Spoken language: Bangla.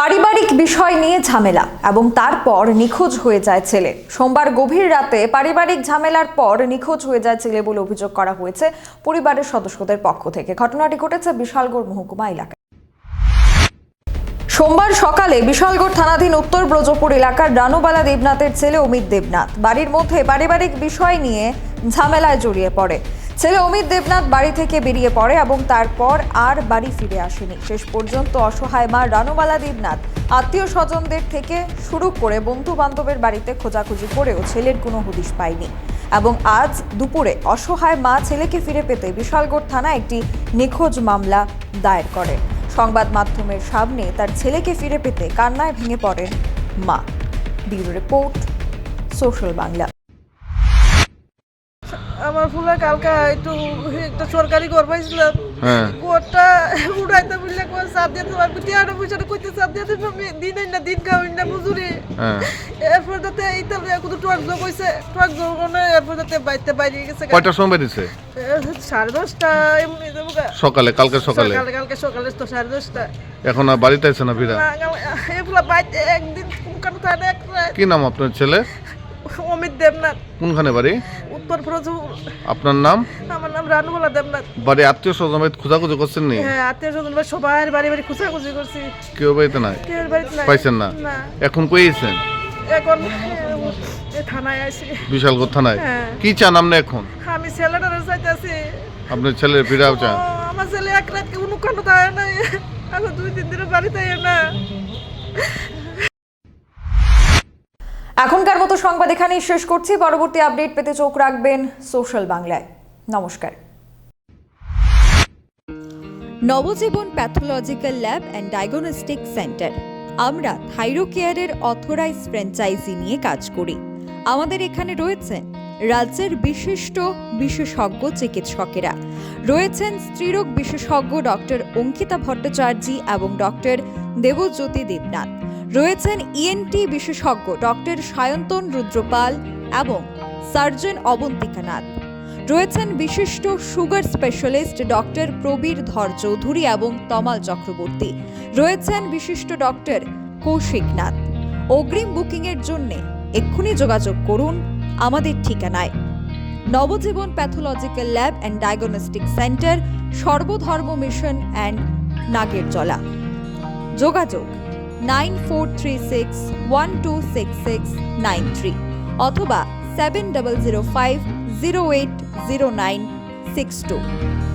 পারিবারিক বিষয় নিয়ে ঝামেলা এবং তারপর নিখোঁজ হয়ে যায় ছেলে। সোমবার গভীর রাতে পারিবারিক ঝামেলার পর নিখোঁজ হয়ে যায় ছেলে বলে অভিযোগ করা হয়েছে পরিবারের সদস্যদের পক্ষ থেকে। ঘটনাটি ঘটেছে বিশালগড় মহকুমা এলাকায়। সোমবার সকালে বিশালগড় থানাধীন উত্তর ব্রজপুর এলাকার রানুবালা দেবনাথের ছেলে অমিত দেবনাথ বাড়ির মধ্যে পারিবারিক বিষয় নিয়ে ঝামেলায় জড়িয়ে পড়ে। ছেলে অমিত দেবনাথ বাড়ি থেকে বেরিয়ে পড়ে এবং তারপর আর বাড়ি ফিরে আসেনি। শেষ পর্যন্ত অসহায় মা রানুবালা দেবনাথ আত্মীয় স্বজনদের থেকে শুরু করে বন্ধু বান্ধবের বাড়িতে খোঁজাখুঁজি করেও ছেলের কোনো হদিশ পায়নি এবং আজ দুপুরে অসহায় মা ছেলেকে ফিরে পেতে বিশালগড় থানায় একটি নিখোঁজ মামলা দায়ের করে। সংবাদ মাধ্যমের সামনে তার ছেলেকে ফিরে পেতে কান্নায় ভেঙে পড়েন মা। Bureau report, social Bangla. আমার ফুলা কালকা একটু একটা সরকারি ঘর পাইছিলাম হ্যাঁ। ঘরটা উড়াইতে বুঝলে কোন সাত দিয়ে তোমার টিয়াটা পয়সাটা কইতে সাত দিয়ে তুমি আমি? দিন না দিন খাওয়াই না মজুরি। হ্যাঁ। এরপর যাতে এইটা কত ট্রাক যোগ হয়েছে ট্রাক যোগ মানে এরপর যাতে বাইতে বাইরে গেছে। কয়টার সময় বেরিয়েছে? সাড়ে দশটা এমনি। সকালে কালকে সকালে সকালে? কালকে সকালে তো সাড়ে দশটা। এখন আর বাড়িতে আছে না ফিরা এগুলা বাইতে একদিন থাকে এক কি নাম আপনার ছেলে? দেবনাথ। কোনখানে বাড়ি? উত্তর প্রজু আপনার নাম? আমার নাম রানুবালা দেবনাথ। বাড়ি আত্মীয় স্বজন খোঁজাখুঁজি করছেন নি? হ্যাঁ আত্মীয় স্বজন সবার বাড়ি বাড়ি খুঁচাখুচি করছি। কেউ বাড়িতে নাই? কেউ বাড়িতে নাই। পাইছেন না? এখন কইছেন এখন এ, থানায় আছি বিশালগড় থানায়? হ্যাঁ। কি চান আপনি এখন? আমি ছেলেটার চাইতেছি। আপনার ছেলের ফিরাও চান আমার ছেলে এক রাত কোনো অনুকান্ন থাকে না এখন দুই তিন দিনের বাড়িতে না। এখনকার মতো সংবাদ এখানেই শেষ করছি। পরবর্তী আপডেট পেতে চোখ রাখবেন সোশ্যাল বাংলায়। নমস্কার। Nabajiban pathological lab and diagnostic centre. আমরা থাইরোকেয়ারের অথরাইজ ফ্র্যাঞ্চাইজি নিয়ে কাজ করি। আমাদের এখানে রয়েছেন রাজ্যের বিশিষ্ট বিশেষজ্ঞ চিকিৎসকেরা। রয়েছেন স্ত্রীরোগ বিশেষজ্ঞ ডক্টর অঙ্কিতা ভট্টাচার্য এবং ডক্টর দেবজ্যোতি দেবনাথ। রয়েছেন ইএনটি বিশেষজ্ঞ ডক্টর সায়ন্তন রুদ্রপাল এবং সার্জন অবন্তিকা নাথ রয়েছেন বিশিষ্ট সুগার স্পেশালিস্ট ডক্টর প্রবীর ধর চৌধুরী এবং তমাল চক্রবর্তী। রয়েছেন বিশিষ্ট ডক্টর কৌশিক নাথ। অগ্রিম বুকিংয়ের জন্য এক্ষুনি যোগাযোগ করুন আমাদের ঠিকানায়। Nabajiban pathological lab and diagnostic centre, Sarbadharma mission and Nagerjala. যোগাযোগ nine four three six one two six six nine three অথবা seven double zero five zero eight zero nine six two